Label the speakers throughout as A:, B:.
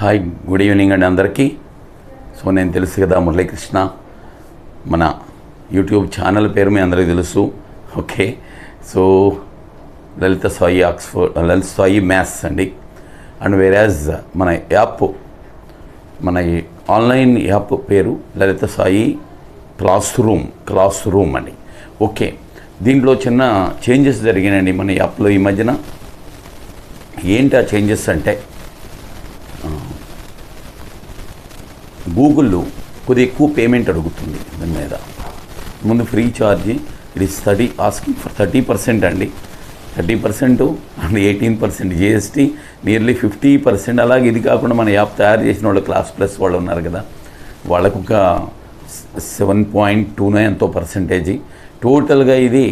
A: Hi good evening అండి అందరికీ. So నేను తెలుసు కదా మురళీకృష్ణ. మన యూట్యూబ్ ఛానల్ పేరు మీ అందరికీ తెలుసు. Okay so Lalitha Sai Oxford Lalitha Sai maths అండి. అండ్ వేరాజ్ మన యాప్ మన ఆన్లైన్ యాప్ పేరు Lalitha Sai classroom classroom అండి. ఓకే దీంట్లో చిన్న చేంజెస్ జరిగినాయండి మన యాప్లో ఈ మధ్యన. ఏంటి ఆ చేంజెస్ అంటే గూగుల్ కొద్ది ఎక్కువ పేమెంట్ అడుగుతుంది దాని మీద. ముందు free charge it is thirty asking for thirty percent అండి. Thirty percent and eighteen percent GST nearly fifty percent. అలాగే ఇది కాకుండా మన యాప్ తయారు చేసిన వాళ్ళు క్లాస్ ప్లస్ వాళ్ళు ఉన్నారు కదా. వాళ్ళకు ఒక సెవెన్ పాయింట్ టూనో ఎంతో పర్సంటేజీ. టోటల్గా ఇది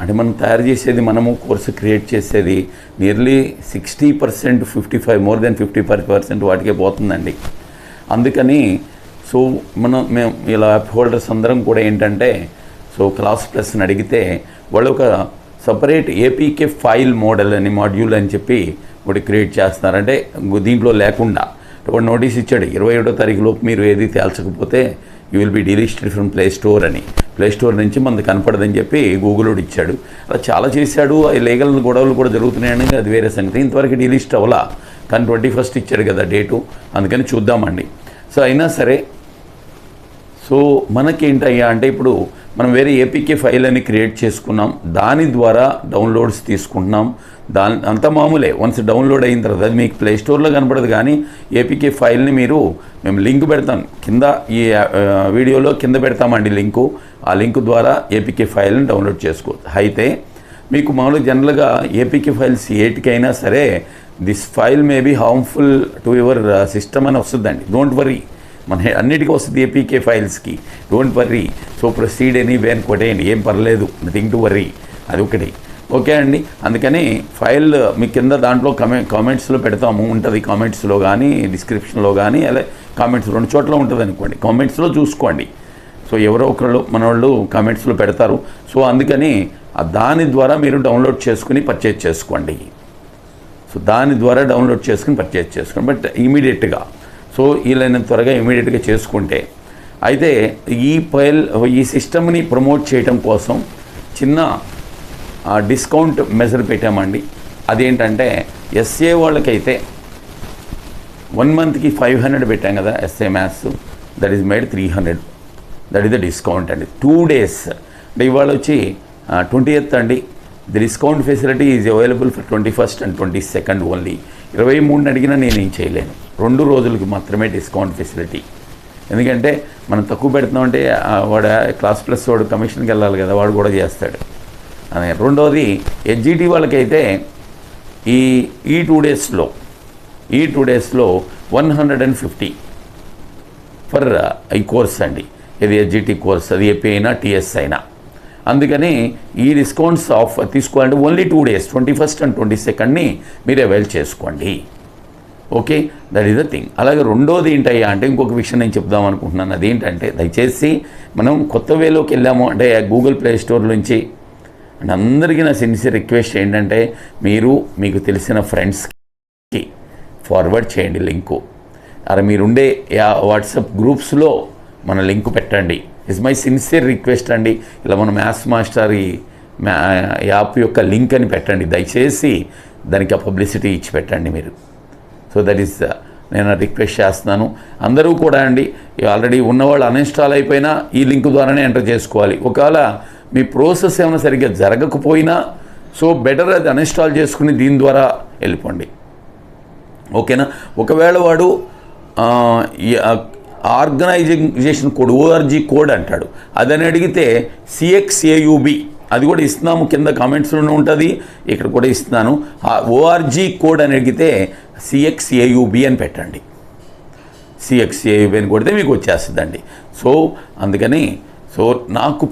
A: అంటే మనం తయారు చేసేది మనము కోర్సు క్రియేట్ చేసేది nearly sixty percent fifty five more than fifty five percent వాటికే పోతుందండి. అందుకని సో మనం మేము ఇలా యాప్ హోల్డర్స్ అందరం కూడా ఏంటంటే సో క్లాస్ ప్లస్ని అడిగితే వాళ్ళు ఒక సపరేట్ ఏపీకే ఫైల్ మోడల్ అని మాడ్యూల్ అని చెప్పి ఒకటి క్రియేట్ చేస్తున్నారు. అంటే దీంట్లో లేకుండా ఒక నోటీస్ ఇచ్చాడు ఇరవై ఏడో తారీఖు లోపు మీరు ఏది తేల్చకపోతే you will be delisted from Play Store అని. ప్లే స్టోర్ నుంచి మనకు కనపడదని చెప్పి గూగుల్లోడు ఇచ్చాడు. అలా చాలా చేశాడు. ఆ లీగల్ గొడవలు కూడా జరుగుతున్నాయని అది వేరే సంగతి. ఇంతవరకు డిలీస్ట్ అవ్వాలా. కానీ ట్వంటీ ఫస్ట్ ఇచ్చాడు కదా డేటు. అందుకని చూద్దామండి. సో అయినా సరే సో మనకేంటయ్యా అంటే ఇప్పుడు మనం వేరే ఏపీకే ఫైల్ అని క్రియేట్ చేసుకున్నాం దాని ద్వారా డౌన్లోడ్స్ తీసుకుంటున్నాం. దాని అంత మామూలే వన్స్ డౌన్లోడ్ అయిన తర్వాత అది మీకు ప్లే స్టోర్లో కనపడదు కానీ ఏపీకే ఫైల్ని మీరు మేము లింక్ పెడతాం. కింద ఈ వీడియోలో కింద పెడతామండి లింకు. ఆ లింక్ ద్వారా ఏపీకే ఫైల్ని డౌన్లోడ్ చేసుకోవచ్చు. అయితే మీకు మామూలుగా జనరల్గా ఏపీకే ఫైల్స్ ఏటికైనా సరే this file may be harmful to your system అని వస్తుందండి. డోంట్ వరీ మన అన్నిటికీ వస్తుంది APK ఫైల్స్కి don't worry so proceed anyway అని కొట్టేయండి. ఏం పర్లేదు. నథింగ్ టు వర్రీ అది ఒకటి. ఓకే అండి. అందుకని ఫైల్ uh, మీ కింద దాంట్లో కమె కామెంట్స్లో పెడతాము. ఉంటుంది కామెంట్స్లో కానీ డిస్క్రిప్షన్లో కానీ అలా కామెంట్స్ రెండు చోట్ల ఉంటుంది అనుకోండి. కామెంట్స్లో చూసుకోండి. సో ఎవరో ఒకళ్ళు మన వాళ్ళు కామెంట్స్లో పెడతారు. సో అందుకని దాని ద్వారా మీరు డౌన్లోడ్ చేసుకుని పర్చేజ్ చేసుకోండి. సో దాని ద్వారా డౌన్లోడ్ చేసుకుని పర్చేజ్ చేసుకుని బట్ ఇమీడియట్గా సో వీలైనంత త్వరగా ఇమీడియట్గా చేసుకుంటే అయితే ఈ ఫైల్ ఈ సిస్టమ్ని ప్రమోట్ చేయటం కోసం చిన్న డిస్కౌంట్ మెజర్ పెట్టామండి. అదేంటంటే ఎస్ఏ వాళ్ళకైతే వన్ మంత్కి ఫైవ్ హండ్రెడ్ పెట్టాం కదా SA maths that is made three hundred that is the discount అండి. టూ డేస్ అంటే ఇవాళ వచ్చి ట్వంటీ ఎయిత్ అండి. The discount facility is available for twenty first and twenty second only ఇరవై మూడుని అడిగినా నేను ఏం చేయలేను. రెండు రోజులకి మాత్రమే డిస్కౌంట్ ఫెసిలిటీ ఎందుకంటే మనం తక్కువ పెడుతున్నామంటే ఆ, వాడు క్లాస్ ప్లస్ వాడు కమిషన్కి వెళ్ళాలి కదా వాడు కూడా చేస్తాడు. అదే రెండోది హెచ్జిటి వాళ్ళకైతే ఈ ఈ టూ డేస్లో ఈ టూ డేస్లో one hundred and fifty for ఈ కోర్స్ అండి. ఇది హెచ్జిటి కోర్స్ అది ఏపీ అయినా టీఎస్ అయినా అందుకని ఈ డిస్కౌంట్స్ ఆఫ్ తీసుకోవాలంటే only two days twenty first and twenty సెకండ్ని మీరు అవైల్ చేసుకోండి. Okay that is the thing అలాగే రెండోది ఏంటయ్యా అంటే ఇంకొక విషయం నేను చెప్దాం అనుకుంటున్నాను. అదేంటంటే దయచేసి మనం కొత్త వేలోకి వెళ్ళాము అంటే గూగుల్ ప్లే స్టోర్ నుంచి. అండ్ అందరికీ నా సిన్సియర్ రిక్వెస్ట్ ఏంటంటే మీరు మీకు తెలిసిన ఫ్రెండ్స్కి ఫార్వర్డ్ చేయండి లింకు అలా మీరుండే వాట్సాప్ గ్రూప్స్లో మన లింకు పెట్టండి. ఇస్ మై సిన్సియర్ రిక్వెస్ట్ అండి. ఇలా మన మ్యాథ్స్ మాస్టర్ ఈ మ్యా యాప్ యొక్క లింక్ అని పెట్టండి. దయచేసి దానికి ఆ పబ్లిసిటీ ఇచ్చి పెట్టండి మీరు. సో దట్ ఈస్ నేను రిక్వెస్ట్ చేస్తున్నాను. అందరూ కూడా అండి ఆల్రెడీ ఉన్నవాళ్ళు అన్ఇన్స్టాల్ అయిపోయినా ఈ లింక్ ద్వారానే ఎంటర్ చేసుకోవాలి. ఒకవేళ మీ ప్రాసెస్ ఏమైనా సరిగ్గా జరగకపోయినా సో బెటర్ అది అన్ఇన్స్టాల్ చేసుకుని దీని ద్వారా వెళ్ళిపోండి. ఓకేనా ఒకవేళ వాడు ఆర్గనైజేషన్ కోడ్ ఓఆర్జీ కోడ్ అంటాడు. అదని అడిగితే సిఎక్స్ఏయుబి అది కూడా ఇస్తున్నాము కింద కామెంట్స్లోనే ఉంటుంది. ఇక్కడ కూడా ఇస్తున్నాను. ఆ ఓఆర్జీ కోడ్ అని అడిగితే సిఎక్స్ఏయుబి అని పెట్టండి. సిఎక్స్ఏయుబి అని కొడితే మీకు వచ్చేస్తుందండి. సో అందుకని సో నాకు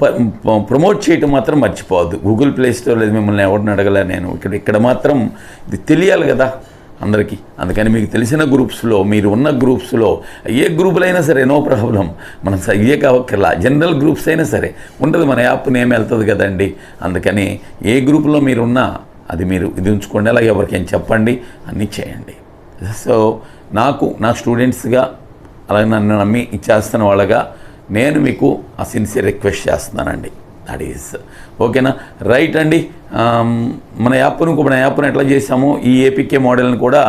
A: ప్రమోట్ చేయటం మాత్రం మర్చిపోవద్దు. గూగుల్ ప్లే స్టోర్లో మిమ్మల్ని ఎవరిని అడగలే నేను. ఇక్కడ ఇక్కడ మాత్రం ఇది తెలియాలి కదా. అందరికీ. అందుకని మీకు తెలిసిన గ్రూప్స్లో మీరు ఉన్న గ్రూప్స్లో ఏ గ్రూపులు అయినా సరే నో ప్రాబ్లం. మనం స- కావక్కర్లా జనరల్ గ్రూప్స్ అయినా సరే ఉంటుంది మన యాప్ నేమ్ వెళ్తుంది కదండి. అందుకని ఏ గ్రూపులో మీరు ఉన్నా అది మీరు ఇది ఉంచుకోండి అలాగే ఎవరికైనా చెప్పండి అన్నీ చేయండి. సో నాకు నా స్టూడెంట్స్గా అలాగే నన్ను నమ్మి ఇచ్చేస్తున్న వాళ్ళగా నేను మీకు ఆ సిన్సియర్ రిక్వెస్ట్ చేస్తున్నానండి. దట్ ఈస్ ఓకేనా రైట్ అండి. మన యాప్ను మన యాప్ను ఎట్లా చేసామో ఈ ఏపీకే మోడల్ని కూడా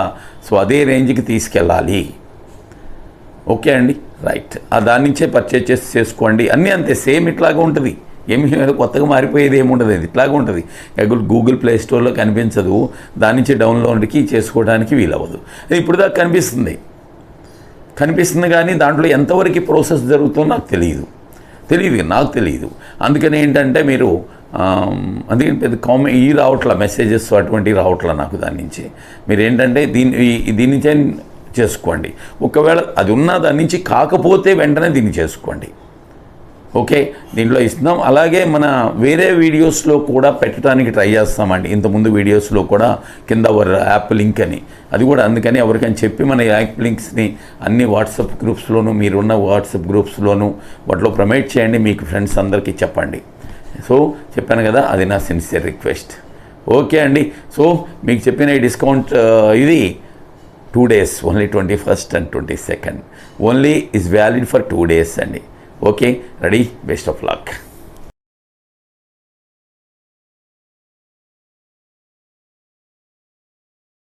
A: సో అదే రేంజ్కి తీసుకెళ్ళాలి. ఓకే అండి? రైట్ ఆ దాని నుంచే పర్చేజ్ చేసి చేసుకోండి. అన్నీ అంతే సేమ్ ఇట్లాగా ఉంటుంది. ఏమి కొత్తగా మారిపోయేది ఏముండదు అది. ఇట్లాగే ఉంటుంది. గూగుల్ గూగుల్ ప్లే స్టోర్లో కనిపించదు. దాని నుంచి డౌన్లోడ్కి చేసుకోవడానికి వీలవ్వదు. అది ఇప్పుడు దాకా కనిపిస్తుంది. కనిపిస్తుంది కానీ దాంట్లో ఎంతవరకు ప్రాసెస్ జరుగుతుందో నాకు తెలియదు తెలియదు నాకు తెలియదు. అందుకని ఏంటంటే మీరు అందుకని పెద్ద కామె ఈ రావట్ల మెసేజెస్ అటువంటివి రావట్ల నాకు దాని నుంచి. మీరు ఏంటంటే దీని దీని చేసుకోండి. ఒకవేళ అది ఉన్న దాని నుంచి కాకపోతే వెంటనే దీన్ని చేసుకోండి. ఓకే? దీంట్లో ఇస్తున్నాం. అలాగే మన వేరే వీడియోస్లో కూడా పెట్టడానికి ట్రై చేస్తామండి. ఇంతకుముందు వీడియోస్లో కూడా కింద వర్ యాప్ లింక్ అని. అది కూడా అందుకని ఎవరికైనా చెప్పి మన యాప్ లింక్స్ని అన్ని వాట్సాప్ గ్రూప్స్లోనూ మీరున్న వాట్సాప్ గ్రూప్స్లోనూ వాటిలో ప్రమోట్ చేయండి. మీకు ఫ్రెండ్స్ అందరికీ చెప్పండి. సో చెప్పాను కదా అది నా సిన్సియర్ రిక్వెస్ట్. ఓకే అండి. సో మీకు చెప్పిన ఈ డిస్కౌంట్ ఇది two days only twenty first and twenty second. Only is valid for two days అండి. Okay ready best of luck